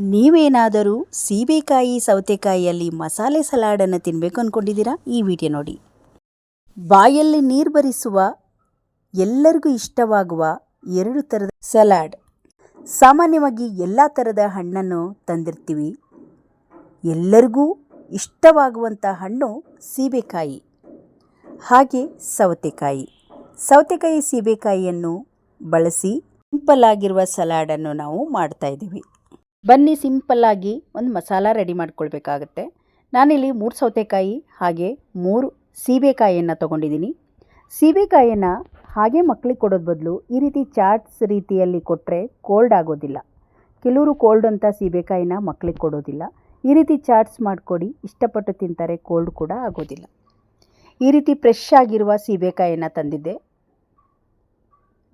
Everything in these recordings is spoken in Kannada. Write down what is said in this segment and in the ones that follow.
ನೀವೇನಾದರೂ ಸೀಬೆಕಾಯಿ, ಸೌತೆಕಾಯಿಯಲ್ಲಿ ಮಸಾಲೆ ಸಲಾಡನ್ನು ತಿನ್ನಬೇಕು ಅಂದ್ಕೊಂಡಿದ್ದೀರಾ ಈ ವಿಡಿಯೋ ನೋಡಿ. ಬಾಯಲ್ಲಿ ನೀರು ಬರಿಸುವ ಎಲ್ಲರಿಗೂ ಇಷ್ಟವಾಗುವ ಎರಡು ಥರದ ಸಲಾಡ್. ಸಾಮಾನ್ಯವಾಗಿ ಎಲ್ಲ ಥರದ ಹಣ್ಣನ್ನು ತಂದಿರ್ತೀವಿ. ಎಲ್ಲರಿಗೂ ಇಷ್ಟವಾಗುವಂಥ ಹಣ್ಣು ಸೀಬೆಕಾಯಿ, ಹಾಗೆ ಸೌತೆಕಾಯಿ. ಸೌತೆಕಾಯಿ, ಸೀಬೆಕಾಯಿಯನ್ನು ಬಳಸಿ ಸಿಂಪಲ್ ಆಗಿರುವ ಸಲಾಡನ್ನು ನಾವು ಮಾಡ್ತಾ ಇದ್ದೀವಿ. ಬನ್ನಿ ಸಿಂಪಲ್ಲಾಗಿ ಒಂದು ಮಸಾಲ ರೆಡಿ ಮಾಡ್ಕೊಳ್ಬೇಕಾಗತ್ತೆ. ನಾನಿಲ್ಲಿ ಮೂರು ಸೌತೆಕಾಯಿ ಹಾಗೆ ಮೂರು ಸೀಬೆಕಾಯಿಯನ್ನು ತೊಗೊಂಡಿದ್ದೀನಿ. ಸೀಬೆಕಾಯಿಯನ್ನು ಹಾಗೆ ಮಕ್ಕಳಿಗೆ ಕೊಡೋದು ಬದಲು ಈ ರೀತಿ ಚಾಟ್ಸ್ ರೀತಿಯಲ್ಲಿ ಕೊಟ್ಟರೆ ಕೋಲ್ಡ್ ಆಗೋದಿಲ್ಲ. ಕೆಲವರು ಕೋಲ್ಡ್ ಅಂತ ಸೀಬೆಕಾಯಿನ ಮಕ್ಕಳಿಗೆ ಕೊಡೋದಿಲ್ಲ. ಈ ರೀತಿ ಚಾಟ್ಸ್ ಮಾಡಿಕೊಡಿ, ಇಷ್ಟಪಟ್ಟು ತಿಂತಾರೆ, ಕೋಲ್ಡ್ ಕೂಡ ಆಗೋದಿಲ್ಲ. ಈ ರೀತಿ ಫ್ರೆಶ್ ಆಗಿರುವ ಸೀಬೆಕಾಯಿಯನ್ನು ತಂದಿದ್ದೆ.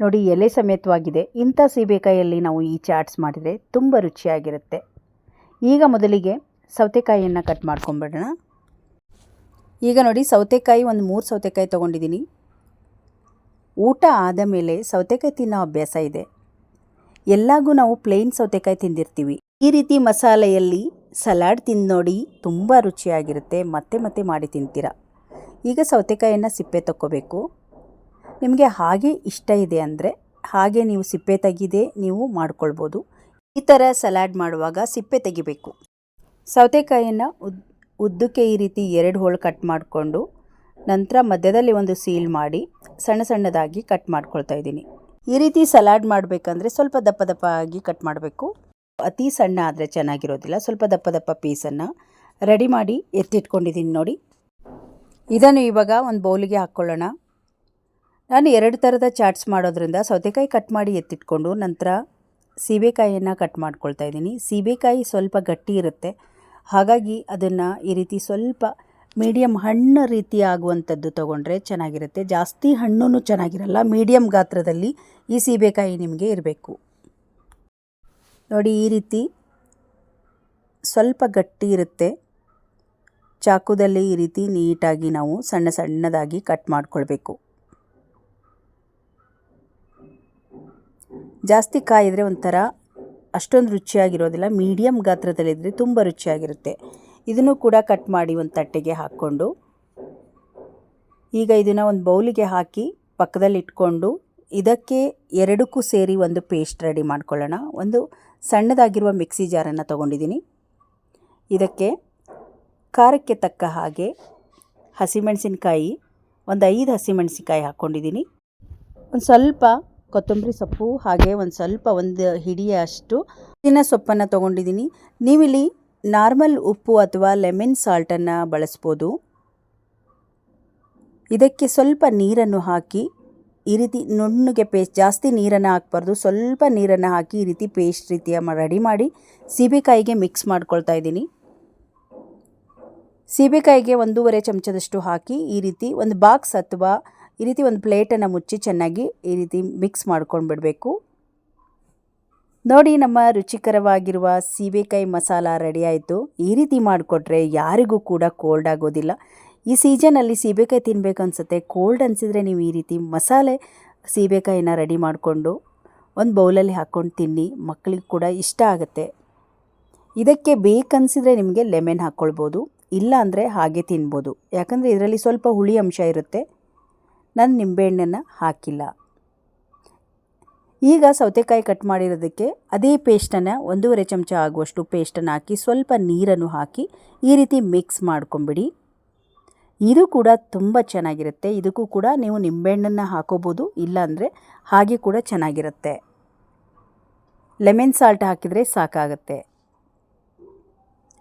ನೋಡಿ, ಎಲೆ ಸಮೇತವಾಗಿದೆ. ಇಂಥ ಸೀಬೆಕಾಯಲ್ಲಿ ನಾವು ಈ ಚಾಟ್ಸ್ ಮಾಡಿದರೆ ತುಂಬ ರುಚಿಯಾಗಿರುತ್ತೆ. ಈಗ ಮೊದಲಿಗೆ ಸೌತೆಕಾಯಿಯನ್ನು ಕಟ್ ಮಾಡ್ಕೊಂಬಿಡೋಣ. ಈಗ ನೋಡಿ, ಸೌತೆಕಾಯಿ, ಒಂದು ಮೂರು ಸೌತೆಕಾಯಿ ತೊಗೊಂಡಿದ್ದೀನಿ. ಊಟ ಆದ ಮೇಲೆ ಸೌತೆಕಾಯಿ ತಿನ್ನೋ ಅಭ್ಯಾಸ ಇದೆ. ಎಲ್ಲಾಗೂ ನಾವು ಪ್ಲೇನ್ ಸೌತೆಕಾಯಿ ತಿಂದಿರ್ತೀವಿ. ಈ ರೀತಿ ಮಸಾಲೆಯಲ್ಲಿ ಸಲಾಡ್ ತಿಂದು ನೋಡಿ ತುಂಬ ರುಚಿಯಾಗಿರುತ್ತೆ. ಮತ್ತೆ ಮತ್ತೆ ಮಾಡಿ ತಿಂತೀರ. ಈಗ ಸೌತೆಕಾಯಿಯನ್ನು ಸಿಪ್ಪೆ ತಕ್ಕೋಬೇಕು. ನಿಮಗೆ ಹಾಗೆ ಇಷ್ಟ ಇದೆ ಅಂದರೆ ಹಾಗೆ ನೀವು ಸಿಪ್ಪೆ ತೆಗೆದೇ ನೀವು ಮಾಡ್ಕೊಳ್ಬೋದು. ಈ ಥರ ಸಲಾಡ್ ಮಾಡುವಾಗ ಸಿಪ್ಪೆ ತೆಗಿಬೇಕು. ಸೌತೆಕಾಯಿಯನ್ನು ಉದ್, ಉದ್ದಕ್ಕೆ ಈ ರೀತಿ ಎರಡು ಹೋಳು ಕಟ್ ಮಾಡಿಕೊಂಡು ನಂತರ ಮಧ್ಯದಲ್ಲಿ ಒಂದು ಸೀಲ್ ಮಾಡಿ ಸಣ್ಣ ಸಣ್ಣದಾಗಿ ಕಟ್ ಮಾಡ್ಕೊಳ್ತಾ ಇದ್ದೀನಿ. ಈ ರೀತಿ ಸಲಾಡ್ ಮಾಡಬೇಕಂದ್ರೆ ಸ್ವಲ್ಪ ದಪ್ಪ ದಪ್ಪ ಆಗಿ ಕಟ್ ಮಾಡಬೇಕು. ಅತಿ ಸಣ್ಣ ಆದರೆ ಚೆನ್ನಾಗಿರೋದಿಲ್ಲ. ಸ್ವಲ್ಪ ದಪ್ಪ ದಪ್ಪ ಪೀಸನ್ನು ರೆಡಿ ಮಾಡಿ ಎತ್ತಿಟ್ಕೊಂಡಿದ್ದೀನಿ ನೋಡಿ. ಇದನ್ನು ಇವಾಗ ಒಂದು ಬೌಲಿಗೆ ಹಾಕ್ಕೊಳ್ಳೋಣ. ನಾನು ಎರಡು ಥರದ ಚಾಟ್ಸ್ ಮಾಡೋದ್ರಿಂದ ಸೌತೆಕಾಯಿ ಕಟ್ ಮಾಡಿ ಎತ್ತಿಟ್ಕೊಂಡು ನಂತರ ಸೀಬೆಕಾಯಿಯನ್ನು ಕಟ್ ಮಾಡ್ಕೊಳ್ತಾ ಇದ್ದೀನಿ. ಸೀಬೆಕಾಯಿ ಸ್ವಲ್ಪ ಗಟ್ಟಿ ಇರುತ್ತೆ. ಹಾಗಾಗಿ ಅದನ್ನು ಈ ರೀತಿ ಸ್ವಲ್ಪ ಮೀಡಿಯಮ್ ಹಣ್ಣು ರೀತಿ ಆಗುವಂಥದ್ದು ತೊಗೊಂಡ್ರೆ ಚೆನ್ನಾಗಿರುತ್ತೆ. ಜಾಸ್ತಿ ಹಣ್ಣು ಚೆನ್ನಾಗಿರಲ್ಲ ಮೀಡಿಯಮ್ ಗಾತ್ರದಲ್ಲಿ ಈ ಸೀಬೆಕಾಯಿ ನಿಮಗೆ ಇರಬೇಕು. ನೋಡಿ, ಈ ರೀತಿ ಸ್ವಲ್ಪ ಗಟ್ಟಿ ಇರುತ್ತೆ. ಚಾಕುದಲ್ಲಿ ಈ ರೀತಿ ನೀಟಾಗಿ ನಾವು ಸಣ್ಣ ಸಣ್ಣದಾಗಿ ಕಟ್ ಮಾಡ್ಕೊಳ್ಬೇಕು. ಜಾಸ್ತಿ ಕಾಯಿದ್ರೆ ಒಂಥರ ಅಷ್ಟೊಂದು ರುಚಿಯಾಗಿರೋದಿಲ್ಲ. ಮೀಡಿಯಮ್ ಗಾತ್ರದಲ್ಲಿದ್ದರೆ ತುಂಬ ರುಚಿಯಾಗಿರುತ್ತೆ. ಇದನ್ನು ಕೂಡ ಕಟ್ ಮಾಡಿ ಒಂದು ತಟ್ಟೆಗೆ ಹಾಕ್ಕೊಂಡು, ಈಗ ಇದನ್ನು ಒಂದು ಬೌಲಿಗೆ ಹಾಕಿ ಪಕ್ಕದಲ್ಲಿ ಇಟ್ಕೊಂಡು, ಇದಕ್ಕೆ ಎರಡಕ್ಕೂ ಸೇರಿ ಒಂದು ಪೇಸ್ಟ್ ರೆಡಿ ಮಾಡ್ಕೊಳ್ಳೋಣ. ಒಂದು ಸಣ್ಣದಾಗಿರುವ ಮಿಕ್ಸಿ ಜಾರನ್ನು ತೊಗೊಂಡಿದ್ದೀನಿ. ಇದಕ್ಕೆ ಖಾರಕ್ಕೆ ತಕ್ಕ ಹಾಗೆ ಹಸಿಮೆಣಸಿನಕಾಯಿ, ಒಂದು ಐದು ಹಸಿಮೆಣಸಿನಕಾಯಿ ಹಾಕ್ಕೊಂಡಿದ್ದೀನಿ. ಒಂದು ಸ್ವಲ್ಪ ಕೊತ್ತಂಬರಿ ಸೊಪ್ಪು ಹಾಗೆ ಒಂದು ಸ್ವಲ್ಪ ಒಂದು ಹಿಡಿಯಷ್ಟು ದಿನ ಸೊಪ್ಪನ್ನು ತೊಗೊಂಡಿದ್ದೀನಿ ನೀವಿಲ್ಲಿ ನಾರ್ಮಲ್ ಉಪ್ಪು ಅಥವಾ ಲೆಮನ್ ಸಾಲ್ಟನ್ನು ಬಳಸ್ಬೋದು. ಇದಕ್ಕೆ ಸ್ವಲ್ಪ ನೀರನ್ನು ಹಾಕಿ, ಈ ರೀತಿ ನುಣ್ಣಗೆ ಪೇಸ್ಟ್ ಜಾಸ್ತಿ ನೀರನ್ನು ಹಾಕ್ಬಾರ್ದು. ಸ್ವಲ್ಪ ನೀರನ್ನು ಹಾಕಿ ಈ ರೀತಿ ಪೇಸ್ಟ್ ರೀತಿಯ ರೆಡಿ ಮಾಡಿ ಸೀಬೆಕಾಯಿಗೆ ಮಿಕ್ಸ್ ಮಾಡ್ಕೊಳ್ತಾ ಇದ್ದೀನಿ. ಸೀಬೆಕಾಯಿಗೆ ಒಂದೂವರೆ ಚಮಚದಷ್ಟು ಹಾಕಿ ಈ ರೀತಿ ಒಂದು ಬಾಕ್ಸ್ ಅಥವಾ ಈ ರೀತಿ ಒಂದು ಪ್ಲೇಟನ್ನು ಮುಚ್ಚಿ ಚೆನ್ನಾಗಿ ಈ ರೀತಿ ಮಿಕ್ಸ್ ಮಾಡ್ಕೊಂಡು ಬಿಡಬೇಕು ನೋಡಿ ನಮ್ಮ ರುಚಿಕರವಾಗಿರುವ ಸೀಬೆಕಾಯಿ ಮಸಾಲ ರೆಡಿ ಆಯಿತು. ಈ ರೀತಿ ಮಾಡಿಕೊಟ್ರೆ ಯಾರಿಗೂ ಕೂಡ ಕೋಲ್ಡ್ ಆಗೋದಿಲ್ಲ. ಈ ಸೀಸನಲ್ಲಿ ಸೀಬೆಕಾಯಿ ತಿನ್ನಬೇಕು ಅನಿಸುತ್ತೆ. ಕೋಲ್ಡ್ ಅನಿಸಿದರೆ ನೀವು ಈ ರೀತಿ ಮಸಾಲೆ ಸೀಬೆಕಾಯಿನ ರೆಡಿ ಮಾಡಿಕೊಂಡು ಒಂದು ಬೌಲಲ್ಲಿ ಹಾಕ್ಕೊಂಡು ತಿನ್ನಿ. ಮಕ್ಕಳಿಗೆ ಕೂಡ ಇಷ್ಟ ಆಗುತ್ತೆ. ಇದಕ್ಕೆ ಬೇಕನ್ಸಿದ್ರೆ ನಿಮಗೆ ಲೆಮೆನ್ ಹಾಕ್ಕೊಳ್ಬೋದು. ಇಲ್ಲ ಅಂದರೆ ಹಾಗೆ ತಿನ್ಬೋದು. ಯಾಕಂದರೆ ಇದರಲ್ಲಿ ಸ್ವಲ್ಪ ಹುಳಿ ಅಂಶ ಇರುತ್ತೆ. ನಾನು ನಿಂಬೆಹಣ್ಣನ್ನು ಹಾಕಿಲ್ಲ. ಈಗ ಸೌತೆಕಾಯಿ ಕಟ್ ಮಾಡಿರೋದಕ್ಕೆ ಅದೇ ಪೇಸ್ಟನ್ನು ಒಂದೂವರೆ ಚಮಚ ಆಗುವಷ್ಟು ಪೇಸ್ಟನ್ನು ಹಾಕಿ ಸ್ವಲ್ಪ ನೀರನ್ನು ಹಾಕಿ ಈ ರೀತಿ ಮಿಕ್ಸ್ ಮಾಡ್ಕೊಂಬಿಡಿ. ಇದು ಕೂಡ ತುಂಬ ಚೆನ್ನಾಗಿರುತ್ತೆ. ಇದಕ್ಕೂ ಕೂಡ ನೀವು ನಿಂಬೆಹಣ್ಣನ್ನು ಹಾಕೋಬೋದು ಇಲ್ಲಾಂದರೆ ಹಾಗೆ ಕೂಡ ಚೆನ್ನಾಗಿರುತ್ತೆ. ಲೆಮನ್ ಸಾಲ್ಟ್ ಹಾಕಿದರೆ ಸಾಕಾಗುತ್ತೆ.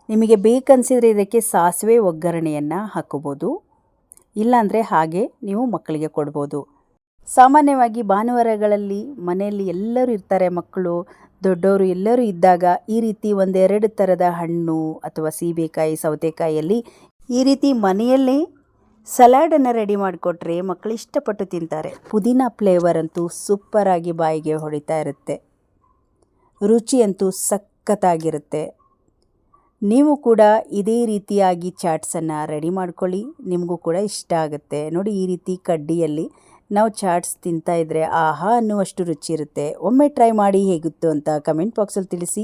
ನಿಮಗೆ ಬೇಕನ್ಸಿದ್ರೆ ಇದಕ್ಕೆ ಸಾಸಿವೆ ಒಗ್ಗರಣೆಯನ್ನು ಹಾಕೋಬೋದು. ಇಲ್ಲಾಂದರೆ ಹಾಗೆ ನೀವು ಮಕ್ಕಳಿಗೆ ಕೊಡ್ಬೋದು. ಸಾಮಾನ್ಯವಾಗಿ ಭಾನುವಾರಗಳಲ್ಲಿ ಮನೆಯಲ್ಲಿ ಎಲ್ಲರೂ ಇರ್ತಾರೆ ಮಕ್ಕಳು, ದೊಡ್ಡವರು ಎಲ್ಲರೂ ಇದ್ದಾಗ ಈ ರೀತಿ ಒಂದೆರಡು ಥರದ ಹಣ್ಣು ಅಥವಾ ಸೀಬೆಕಾಯಿ, ಸೌತೆಕಾಯಿಯಲ್ಲಿ ಈ ರೀತಿ ಮನೆಯಲ್ಲೇ ಸಲಾಡನ್ನು ರೆಡಿ ಮಾಡಿಕೊಟ್ರೆ ಮಕ್ಕಳು ಇಷ್ಟಪಟ್ಟು ತಿಂತಾರೆ. ಪುದೀನ ಫ್ಲೇವರ್ ಅಂತೂ ಸೂಪರಾಗಿ ಬಾಯಿಗೆ ಹೊಡಿತಾ ಇರುತ್ತೆ. ರುಚಿ ಅಂತೂ ಸಖತ್ತಾಗಿರುತ್ತೆ. ನೀವು ಕೂಡ ಇದೇ ರೀತಿಯಾಗಿ ಚಾಟ್ಸನ್ನು ರೆಡಿ ಮಾಡ್ಕೊಳ್ಳಿ. ನಿಮಗೂ ಕೂಡ ಇಷ್ಟ ಆಗುತ್ತೆ. ನೋಡಿ, ಈ ರೀತಿ ಕಡ್ಡಿಯಲ್ಲಿ ನಾವು ಚಾಟ್ಸ್ ತಿಂತಾ ಇದ್ದರೆ ಆಹಾ ಅನ್ನುವಷ್ಟು ರುಚಿ ಇರುತ್ತೆ. ಒಮ್ಮೆ ಟ್ರೈ ಮಾಡಿ ಹೇಗಿತ್ತು ಅಂತ ಕಮೆಂಟ್ ಬಾಕ್ಸಲ್ಲಿ ತಿಳಿಸಿ.